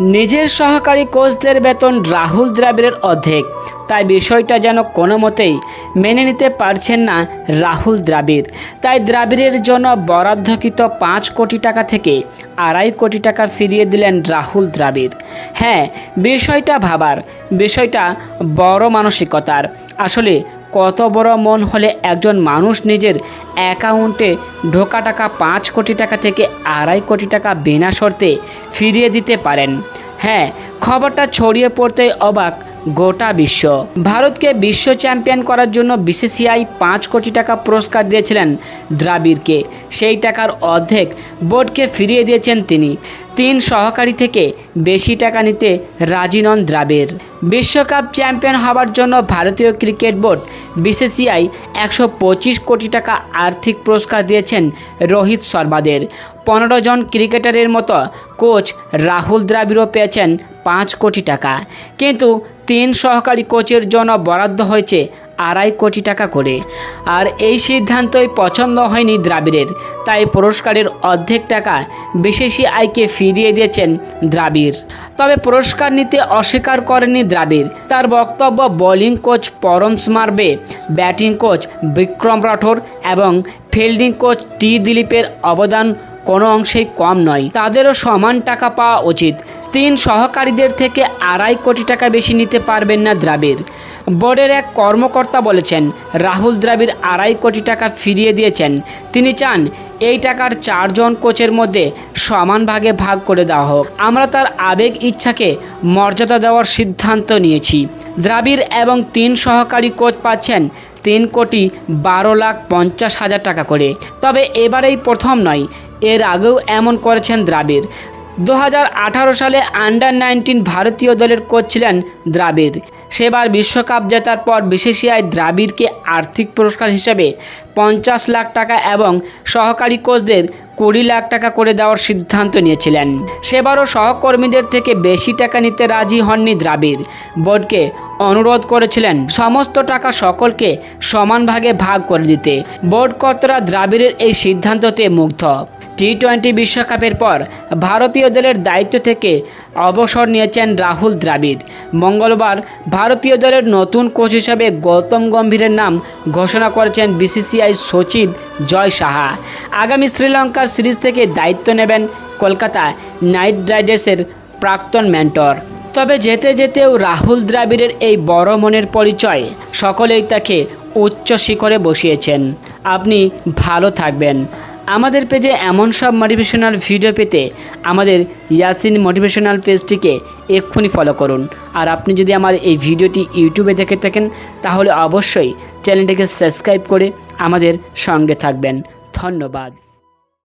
নিজের সহকারী কোচদের বেতন রাহুল দ্রাবিড়ের অর্ধেক। তাই বিষয়টা যেন কোনো মতেই মেনে নিতে পারছেন না রাহুল দ্রাবিড়। তাই দ্রাবিড়ের জন্য বরাদ্ধকৃত পাঁচ কোটি টাকা থেকে আড়াই কোটি টাকা ফিরিয়ে দিলেন রাহুল দ্রাবিড়। হ্যাঁ বিষয়টা ভাবার, বিষয়টা বড় মানসিকতার। আসলে কত বড় মন হলে একজন মানুষ নিজের অ্যাকাউন্টে ঢোকা টাকা পাঁচ কোটি টাকা থেকে আড়াই কোটি টাকা বিনা শর্তে ফিরিয়ে দিতে পারেন। হ্যাঁ খবরটা ছড়িয়ে পড়তেই অবাক গোটা বিশ্ব। ভারতকে বিশ্ব চ্যাম্পিয়ন করার জন্য বিসিসিআই পাঁচ কোটি টাকা পুরস্কার দিয়েছিলেন দ্রাবিড়কে। সেই টাকার অর্ধেক বোর্ডকে ফিরিয়ে দিয়েছেন তিনি। তিন সহকারী থেকে বেশি টাকা নিতে রাজি নন দ্রাবিড়। বিশ্বকাপ চ্যাম্পিয়ন হওয়ার জন্য ভারতীয় ক্রিকেট বোর্ড বিসিসিআই একশো পঁচিশ কোটি টাকা আর্থিক পুরস্কার দিয়েছেন রোহিত শর্মাদের। পনেরো জন ক্রিকেটারের মতো কোচ রাহুল দ্রাবিড়ও পেয়েছেন পাঁচ কোটি টাকা। কিন্তু তিন সহকারী কোচের জন্য বরাদ্দ হয়েছে আড়াই কোটি টাকা করে। আর এই সিদ্ধান্তই পছন্দ হয়নি দ্রাবিড়ের। তাই পুরস্কারের অর্ধেক টাকা বিসিসিআইকে ফিরিয়ে দিয়েছেন দ্রাবিড়। তবে পুরস্কার নিতে অস্বীকার করেনি দ্রাবিড়। তার বক্তব্য বোলিং কোচ পরম মারবে ব্যাটিং কোচ বিক্রম রাঠোর এবং ফিল্ডিং কোচ টি দিলীপের অবদান কোনো অংশেই কম নয়। তাদেরও সমান টাকা পাওয়া উচিত। তিন সহকারীদের থেকে আড়াই কোটি টাকা বেশি নিতে পারবেন না দ্রাবিড়। বোর্ডের এক কর্মকর্তা বলেছেন, রাহুল দ্রাবিড় আড়াই কোটি টাকা ফিরিয়ে দিয়েছেন। তিনি চান এই টাকার চারজন কোচের মধ্যে সমান ভাগে ভাগ করে দেওয়া হোক। আমরা তার আবেগ ইচ্ছাকে মর্যাদা দেওয়ার সিদ্ধান্ত নিয়েছি। দ্রাবিড় এবং তিন সহকারী কোচ পাচ্ছেন তিন কোটি বারো লাখ পঞ্চাশ হাজার টাকা করে। তবে এবারেই প্রথম নয়, এর আগেও এমন করেছেন দ্রাবিড়। দু হাজার আঠারো সালে আন্ডার নাইনটিন ভারতীয় দলের কোচ ছিলেন দ্রাবিড়। সেবার বিশ্বকাপ জেতার পর বিসিসিআই দ্রাবিড়কে আর্থিক পুরস্কার হিসেবে পঞ্চাশ লাখ টাকা এবং সহকারী কোচদের কুড়ি লাখ টাকা করে দেওয়ার সিদ্ধান্ত নিয়েছিলেন। সেবারও সহকর্মীদের থেকে বেশি টাকা নিতে রাজি হননি দ্রাবিড়। বোর্ডকে অনুরোধ করেছিলেন সমস্ত টাকা সকলকে সমান ভাগে ভাগ করে দিতে। বোর্ড কর্তারা দ্রাবিড়ের এই সিদ্ধান্ততে মুগ্ধ। টি টোয়েন্টি বিশ্বকাপের পর ভারতীয় দলের দায়িত্ব থেকে অবসর নিয়েছেন রাহুল দ্রাবিড়। মঙ্গলবার ভারতীয় দলের নতুন কোচ হিসাবে গৌতম গম্ভীরের নাম ঘোষণা করেছেন বিসিসিআই সচিব জয় সাহা। আগামী শ্রীলঙ্কার সিরিজ থেকে দায়িত্ব নেবেন কলকাতা নাইট রাইডার্সের প্রাক্তন মেন্টর। তবে যেতে যেতেও রাহুল দ্রাবিড়ের এই বড় মনের পরিচয় সকলেই তাকে উচ্চ শিখরে বসিয়েছেন। আপনি ভালো থাকবেন। আমাদের পেজে এমন সব মোটিভেশনাল ভিডিও পেতে আমাদের ইয়াসিন মোটিভেশনাল পেজটিকে এক্ষুনি ফলো করুন। আর আপনি যদি আমার এই ভিডিওটি ইউটিউবে দেখে থাকেন, তাহলে অবশ্যই চ্যানেলটিকে সাবস্ক্রাইব করে আমাদের সঙ্গে থাকবেন। ধন্যবাদ।